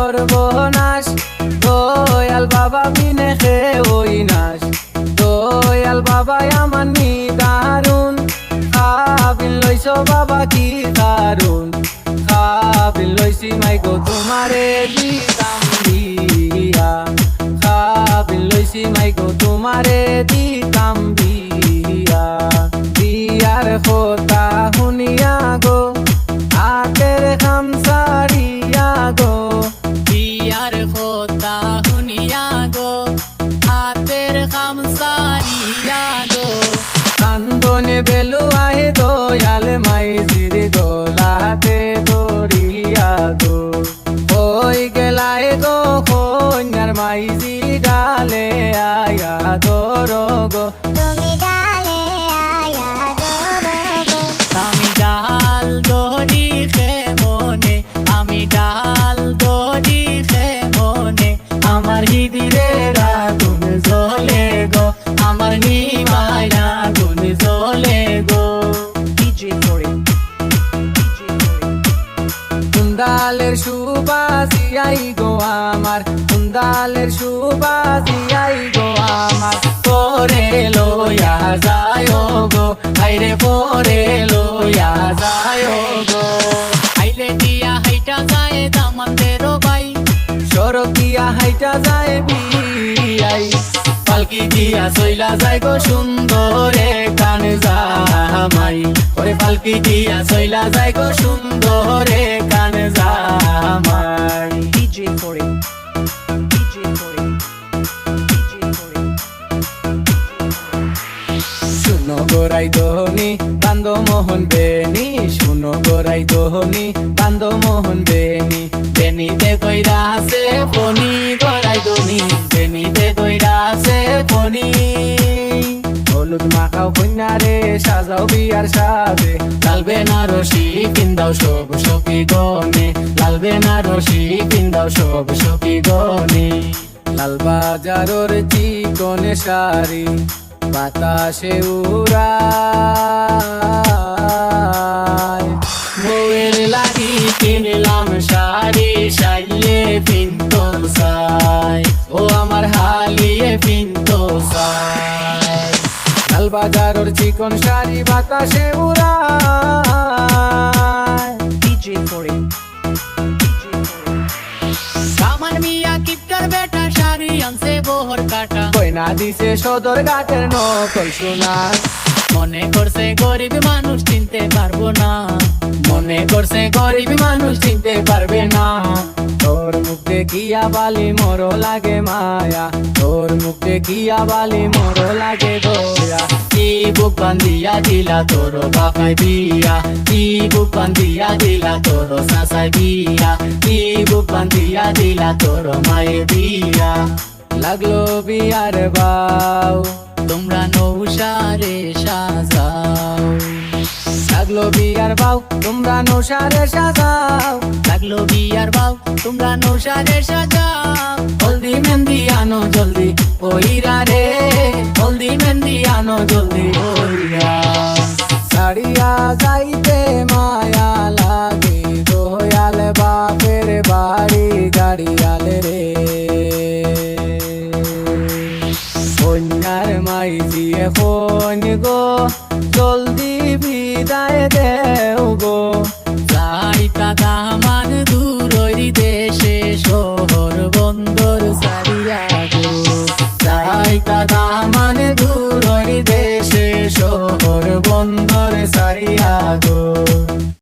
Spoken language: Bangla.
সর্বনাশ। দয়াল বাবা বিনে খে ওই নাশ। দয়াল বাবা আমার নিদারুন খাবিল লইছ বাবা কি দারুণ খাবিল লইছি মাই গো তোমারে দিতাম বিয়া খাবিল লইছি মাই গো তোমারে দিতাম বিয়া বিয়ার কথা শুনিয়া গো সারিয়া গো কান্দনে বেলুয়াই দয়াল মাই জির গোলাতে দরিয়া গো ওই গেলাই গো কন্যার মাই জি ডালে আয়া দর গো তুমি ডালে আয়া আমি ডাল দড়ি মনে আমি ডাল আই গো আমার কুন্দালের সুবাসি আই গো আমার। পরে লইয়া যায় গো আইরে পরে লইয়া যায় গো। আইলে দিয়া হাইটা যায় দামানদের বাই। সরকিয়া হাইটা যায় বিয়াই পালকি দিয়া চইলা যায় গো সুন্দরে কান জামাই। ওরে পালকি দিয়া চইলা যায় গো সুন্দরে কান জামাই। For it. DJ for it. শুনো গোরাই দোহনি বান্দ মোহন বেনি শুনো গোরাই দোহনি বান্দ মোহন বেনি বেনিতে কইরা আছে ফনি গড়াই দনি বেনিতে কইরা আছে ফনি হলুদ মাখাও কন্যারে সাজাও বিয়ার সাজে। লাল বেনারসি পিন্দাও সব সখী গনে লাল বেনারসি পিন্দাও সব সখী গনে লাল বাজারর চিকনে শাড়ি বাতাসে উড়ায়। বউয়ের লাগি কিনলাম শাড়ি সাইলে পিন্ত সাই ও আমার হালিয়ে পিন্ত বাজারর চিকন শাড়ি বাতাসে উড়ায় DJ for it. DJ for it. আমার মিয়া কিপটার বেটা শাড়ি আনছে বহর কাটা কইনা দিছে সদর ঘাটের নকল সোনা মনে করছে গরিব মানুষ চিনতে পারব না মনে করছে গরিব মানুষ চিনতে পারবে না দেখিয়া বালি মর লাগে মায়া। তোর মুখ দেখিয়া বালি মর লাগে দয়া। কি বুক বান্ধিয়া দিলা তোর বাপাই বিয়া। কি বুক বান্ধিয়া দিলা তোর সাসাই বিয়া। কি বুক বান্ধিয়া দিলা তোর মায়ের বিয়া। লাগল বিয়ার বাউ, তোমরা নৌসারে সাজাও। লাগল বিয়ার বাউ, তোমরা নৌসারে সাজাও। লাগল বিয়ার বাউ, তোমরা নৌসারে সাজাও। হলদি মেহেন্দি আনো জলদি ওইরা রে। হলদি মেহেন্দি আনো জলদি ওইরা সারিয়া যাইতে মায়া যাইতা